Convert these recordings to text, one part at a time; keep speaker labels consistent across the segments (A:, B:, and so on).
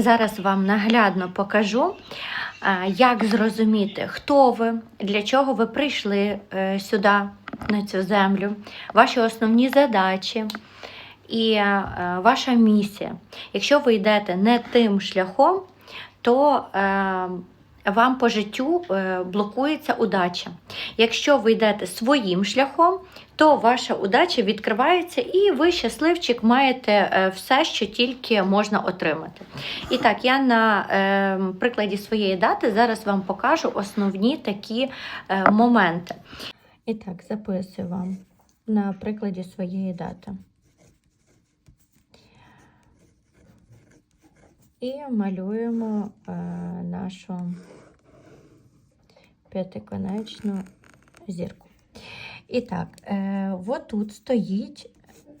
A: Зараз вам наглядно покажу, е, як зрозуміти, хто ви, для чого ви прийшли е, сюди, на цю землю, ваші основні задачі і е, ваша місія. Якщо ви йдете не тим шляхом, то вам по життю е, блокується удача. Якщо ви йдете своїм шляхом, то ваша удача відкривається, і ви, щасливчик, маєте е, все, що тільки можна отримати. І так, я на е, прикладі своєї дати зараз вам покажу основні такі е, моменти. І так, записую вам на прикладі своєї дати. І малюємо е, нашу п'ятиконечну зірку. І так, е, от тут стоїть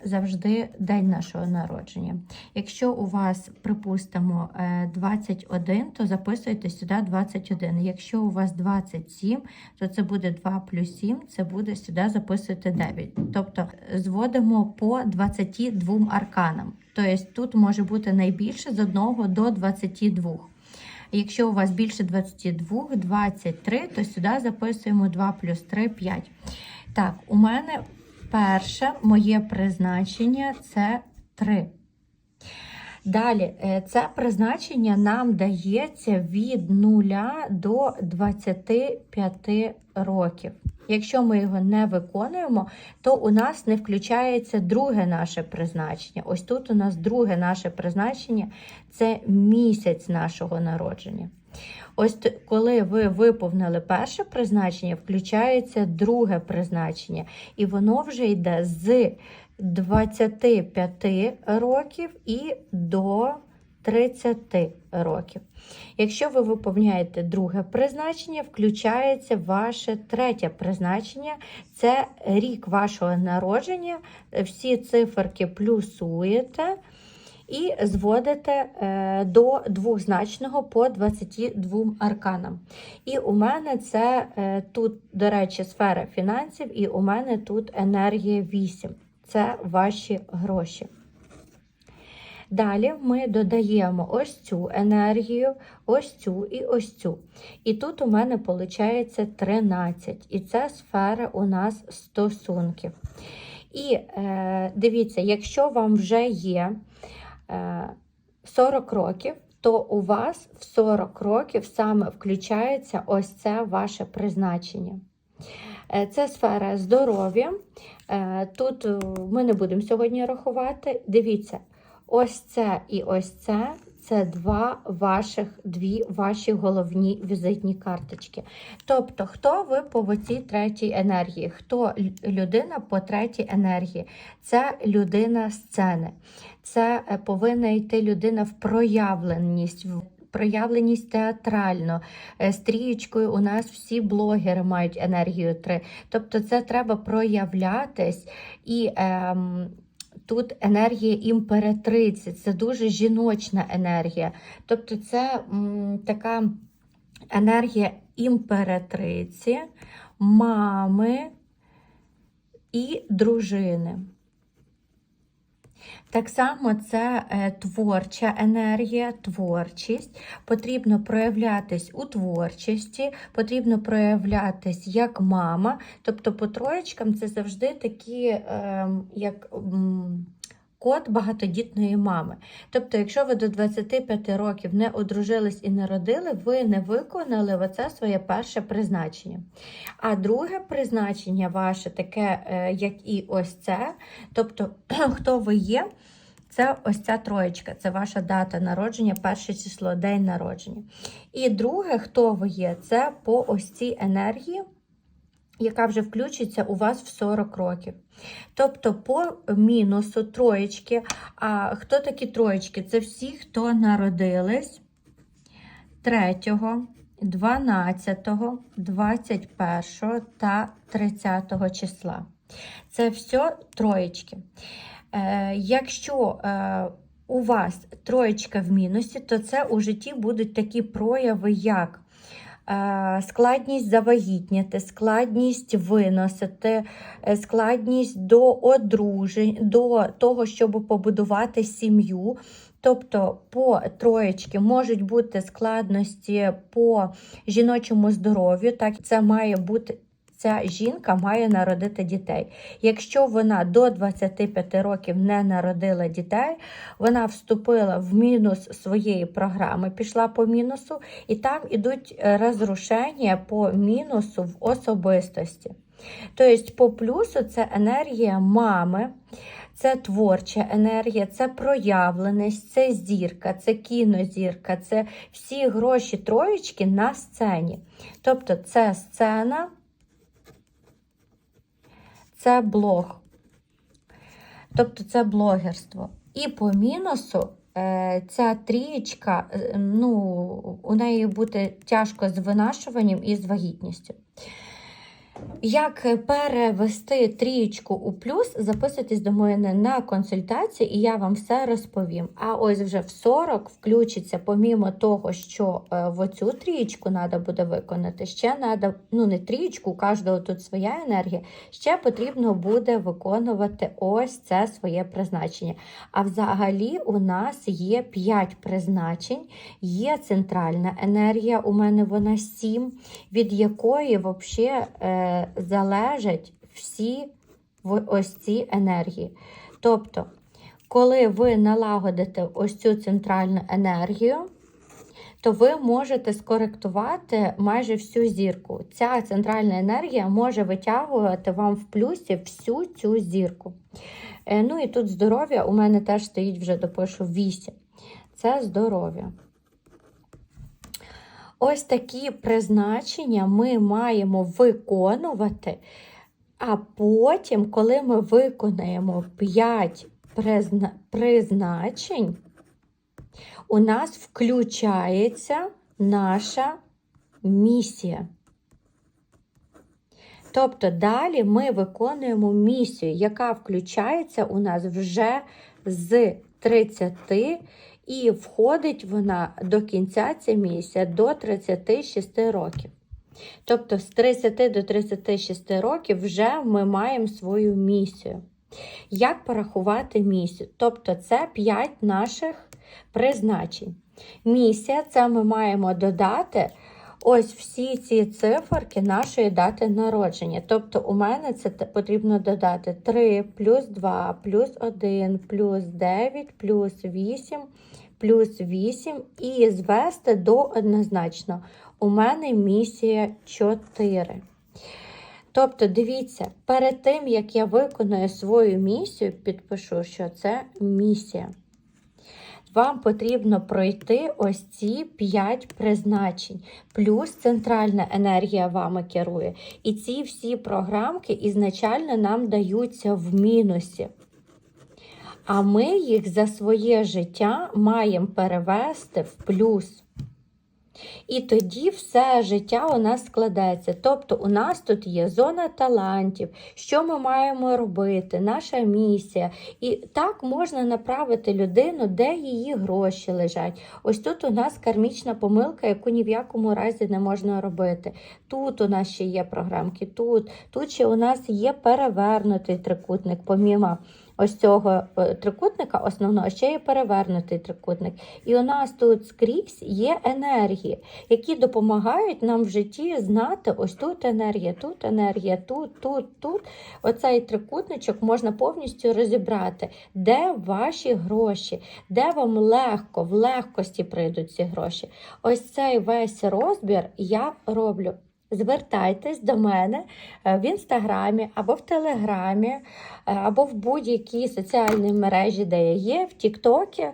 A: завжди день нашого народження. Якщо у вас, припустимо, е, 21, то записуйте сюди 21. Якщо у вас 27, то це буде 2 плюс 7, це буде сюди записуйте 9. Тобто зводимо по 22 арканам. Тобто тут може бути найбільше з 1 до 22. Якщо у вас більше 22, 23, то сюди записуємо 2 плюс 3, 5. Так, у мене перше моє призначення це 3. Далі, е, це призначення нам дається від 0 до 25 років. Якщо ми його не виконуємо, то у нас не включається друге наше призначення. Ось тут у нас друге наше призначення це місяць нашого народження. Ось коли ви виповнили перше призначення, включається друге призначення, і воно вже йде з 25 років і до 30 років. Якщо ви виповняєте друге призначення, включається ваше третє призначення, це рік вашого народження. Всі циферки плюсуєте і зводите е, до двозначного по 22 арканам. І у мене це е, тут, до речі, сфера фінансів, і у мене тут енергія 8. Це ваші гроші. Далі ми додаємо ось цю енергію, ось цю і ось цю. І тут у мене виходить 13. І це сфера у нас стосунків. І е, дивіться, якщо вам вже є е, 40 років, то у вас в 40 років саме включається ось це ваше призначення. Е, Це сфера здоров'я. Е, Тут е, ми не будемо сьогодні рахувати. Дивіться, ось це і ось це. Це два ваших, дві ваші головні візитні карточки. Тобто, хто ви по цій третій енергії? Хто людина по третій енергії? Це людина сцени. Це е, повинна йти людина в проявленість. Проявленість театрально. Е, Стрієчкою у нас всі блогери мають енергію 3. Тобто це треба проявлятись і. Ем, Тут енергія імператриці, це дуже жіночна енергія. Тобто це м, така енергія імператриці, мами і дружини. Так само це е, творча енергія, творчість. Потрібно проявлятись у творчості, потрібно проявлятись як мама. Тобто по троєчкам це завжди такі, е, як код багатодітної мами. Тобто, якщо ви до 25 років не одружились і не родили, ви не виконали оце своє перше призначення. А друге призначення ваше, таке, е, як і ось це, тобто, хто ви є, це ось ця троєчка, це ваша дата народження, перше число, день народження. І друге, хто ви є, це по ось цій енергії, яка вже включиться у вас в 40 років. Тобто по мінусу троєчки. А хто такі троєчки? Це всі, хто народились 3, 12, 21 та 30 числа. Це все троєчки. Е, якщо е, у вас троєчка в мінусі, то це у житті будуть такі прояви, як складність завагітняти, складність виносити, е, складність до одружень, до того, щоб побудувати сім'ю. Тобто по троєчки можуть бути складності по жіночому здоров'ю, так це має бути. Ця жінка має народити дітей. Якщо вона до 25 років не народила дітей, вона вступила в мінус своєї програми, пішла по мінусу, і там ідуть е, розрушення по мінусу в особистості. Тобто, по плюсу це енергія мами, це творча енергія, це проявленість, це зірка, це кінозірка, це всі гроші троєчки на сцені. Тобто, це сцена, це блог. Тобто, це блогерство. І по мінусу. е, Ця трієчка, е, ну, у неї буде тяжко з винашуванням і з вагітністю. Як перевести трієчку у плюс, записуйтесь до мене на консультації, і я вам все розповім. А ось вже в 40 включиться, помімо того, що е, в оцю трієчку треба буде виконати, ще треба, ну не трієчку, у кожного тут своя енергія, ще потрібно буде виконувати ось це своє призначення. А взагалі у нас є 5 призначень, є центральна енергія, у мене вона 7, від якої взагалі е, залежать всі ось ці енергії. Тобто, коли ви налагодите ось цю центральну енергію, то ви можете скоректувати майже всю зірку. Ця центральна енергія може витягувати вам в плюсі всю цю зірку. Е, Ну і тут здоров'я у мене теж стоїть вже допишу 8. Це здоров'я. Ось такі призначення ми маємо виконувати, а потім, коли ми виконаємо 5 призна... призначень, у нас включається наша місія. Тобто далі ми виконуємо місію, яка включається у нас вже з 30 і входить вона до кінця цього місія до 36 років. Тобто з 30 до 36 років вже ми маємо свою місію. Як порахувати місію? Тобто це 5 наших призначень. Місія це ми маємо додати ось всі ці циферки нашої дати народження. Тобто, у мене це потрібно додати 3 плюс 2, плюс 1, плюс 9, плюс 8, плюс 8 і звести до однозначно. У мене місія 4. Тобто, дивіться, перед тим, як я виконую свою місію, підпишу, що це місія. Вам потрібно пройти ось ці 5 призначень, плюс центральна енергія вами керує. І ці всі програмки ізначально нам даються в мінусі. А ми їх за своє життя маємо перевести в плюс. І тоді все життя у нас складеться. Тобто, у нас тут є зона талантів, що ми маємо робити, наша місія. І так можна направити людину, де її гроші лежать. Ось тут у нас кармічна помилка, яку ні в якому разі не можна робити. Тут у нас ще є програмки, тут, тут ще у нас є перевернутий трикутник, помімо. Ось цього е, трикутника основного ще є перевернутий трикутник. І у нас тут скрізь є енергії, які допомагають нам в житті знати: ось тут енергія, тут енергія, тут, тут, тут. Оцей трикутничок можна повністю розібрати, де ваші гроші, де вам легко, в легкості прийдуть ці гроші. Ось цей весь розбір я роблю. Звертайтесь до мене е, в інстаграмі або в телеграмі, е, або в будь-якій соціальній мережі, де я є, в Тіктокі.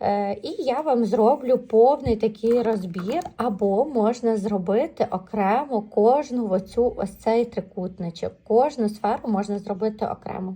A: Е, І я вам зроблю повний такий розбір, або можна зробити окремо кожну оцю ось цей трикутничок. Кожну сферу можна зробити окремо.